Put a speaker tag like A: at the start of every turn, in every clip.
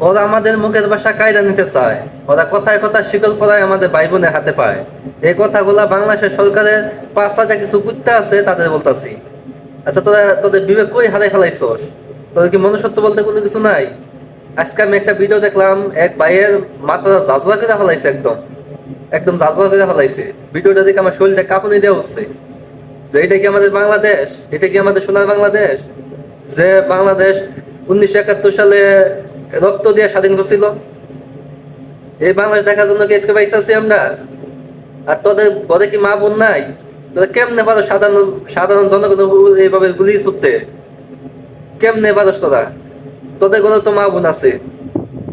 A: ওরা আমাদের মুখের ভাষা কায়দা নিতে চায়। ওরা কথায় কথা শিকল পড়ায় আমাদের ভাই বোনের হাতে পায়। এই কথাগুলা বাংলাদেশের সরকারের পাঁচ হাজার কিছু কুত্তা আছে, তাদের বলতাছি। আচ্ছা তোরা, তোদের বিবেক কই হারাই ফেলাইছস? তোদের কি মনুষ্যত্ব বলতে কোনো কিছু নাই? আজকে আমি একটা ভিডিও দেখলাম, এক ভাইয়ের মাথা জাজলা করে ফেলাইছে একদম। একদম জাজলা করে ফেলাইছে। ভিডিওটা দেখে আমার শরীরটা কাঁপুনি দেওয়া হচ্ছে যে এটা কি আমাদের বাংলাদেশ? এটা কি আমাদের সোনার বাংলাদেশ? যে বাংলাদেশ উনিশশো একাত্তর সালে রক্ত দিয়ে স্বাধীন করছিল। এই বাংলাদেশ দেখার জন্য কি আজকে আছি আমরা। আর তোদের ঘরে কি মা বোন নাই? তোদের কেমনে পারো সাধারণ সাধারণ জনগণ এইভাবে গুলি ছুটতে? কেমনে পারস তোরা? তোদের ঘরে তো মা বোন আছে।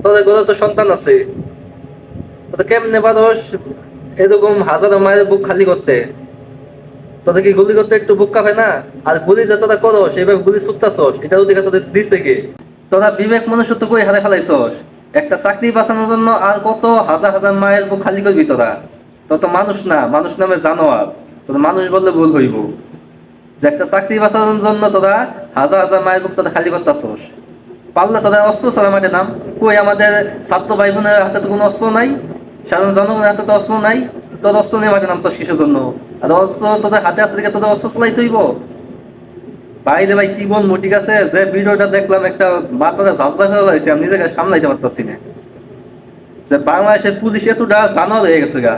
A: তোদের ঘরে তো সন্তান আছে। তোদের কেমনে পারস এরকম হাজারো মায়ের বুক খালি করতে? তোদের কি গুলি করতে একটু বুক কাঁপে না? আর গুলি যে তোরা করো সেইভাবে গুলি ছুটতাছস, এটা ওদিকে তোদের দিছে কে? তোরা বিবেক মনুষ্যত্ব কই হারে ফেলাইছস? একটা চাকরি বাঁচানোর জন্য আর কত হাজার হাজার মায়ের বুক খালি করবি তোরা? তো তো মানুষ না, মানুষ নামে জানোয়ার। তোর মানুষ বললে ভুল হইব। যে একটা চাকরি বাঁচানোর জন্য তোরা হাজার হাজার মায়ের বুক তোরা খালি করতাছস। পারলে তোদের অস্ত্র ছাড়া মাঠে নাম। কই আমাদের ছাত্র ভাই বোনের হাতে তো কোনো অস্ত্র নাই? সাধারণ জনগণের হাতে তো অস্ত্র নাই? তোর অস্ত্র নিয়ে মাঠে নামছস কিসের জন্য? আর অস্ত্র তোদের হাতে দিকে তোদের অস্ত্র চালাই তৈব ভাই কি যে ভিডিওটা দেখলাম, একটা করে লাগছে আমি নিজেকে সামলাইতে পারতাছি না। যে বাংলাদেশের জানোয়ার হয়ে গেছে গা।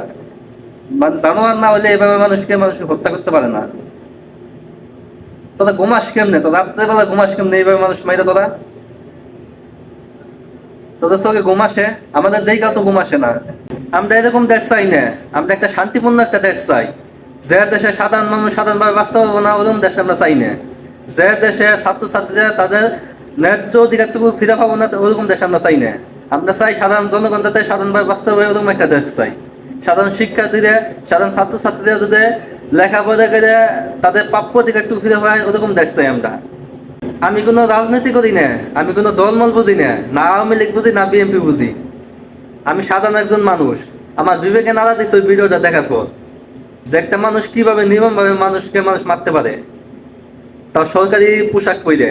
A: মানে জানোয়ার না হলে এভাবে মানুষকে মানুষ হত্যা করতে পারে না। তোরা ঘুমাস কেমনে? তো ঘুমাস কেমনে? এইভাবে মানুষ মাইরা তোরা? তোদের চোখে ঘুম আসে? আমাদের দিকেও তো ঘুম আসে না। আমরা এরকম দেশ চাই না। আমরা একটা শান্তিপূর্ণ একটা দেশ চাই। যে দেশে সাধারণ মানুষ সাধারণভাবে বাঁচতে না ওরকম দেশ আমরা চাই না। যে দেশে ছাত্রছাত্রীরা তাদের ন্যায্য অধিকারটুকু ফিরে পাবো না ওরকম দেশ আমরা চাই না। আমরা চাই সাধারণ জনগণ যাতে সাধারণভাবে পারে ওরকম একটা দেশ চাই সাধারণ শিক্ষার্থীরা, সাধারণ ছাত্রছাত্রীরা যাতে লেখাপড়া করে তাদের প্রাপ্য অধিকার অধিকারটুকু ফিরে পায়, ওরকম দেশ চাই আমরা। আমি কোনো রাজনীতি করি না, আমি কোনো দলমল বুঝি না না আওয়ামী লীগ বুঝি, না বিএনপি বুঝি। আমি সাধারণ একজন মানুষ। আমার বিবেকে নাড়া দিচ্ছে ওই ভিডিওটা দেখার পর। যে একটা মানুষ কীভাবে নিয়মভাবে মানুষকে মানুষ মারতে পারে। তাও সরকারি পোশাক পরে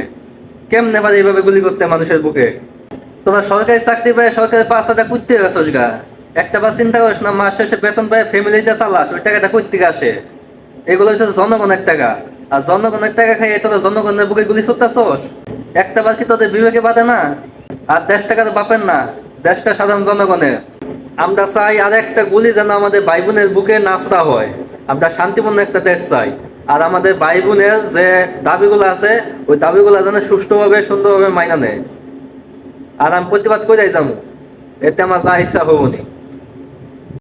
A: কেমনে পারে এইভাবে গুলি করতে মানুষের বুকে? তোরা সরকারি চাকরি পায় সরকারি পাঁচ হাজার করতে গেছস গা। একটা বার চিন্তা করিস না, মাস শেষে বেতন পায় ফ্যামিলিটা চালাস, ওই টাকাটা করতে আসে। এগুলো হচ্ছে জনগণের টাকা। আর জনগণের টাকা খাইয়ে তোরা জনগণের বুকে গুলি ছুটতাছস? একটা বার কি তোদের বিবেকে বাদে না? আর দেশ টাকা তো বাপের না, দেশটা সাধারণ জনগণের। আমরা চাই আর একটা গুলি যেন আমাদের ভাই বোনের বুকে নাচড়া হয়। আমরা শান্তিপূর্ণ একটা দেশ চাই। আর আমাদের ভাই বোনের যে দাবিগুলো আছে, ওই দাবিগুলো যেন সুষ্ঠুভাবে, সুন্দরভাবে মাইনা নেয়। আর আমি প্রতিবাদ করে যাব এতে আমার যা ইচ্ছা হবনি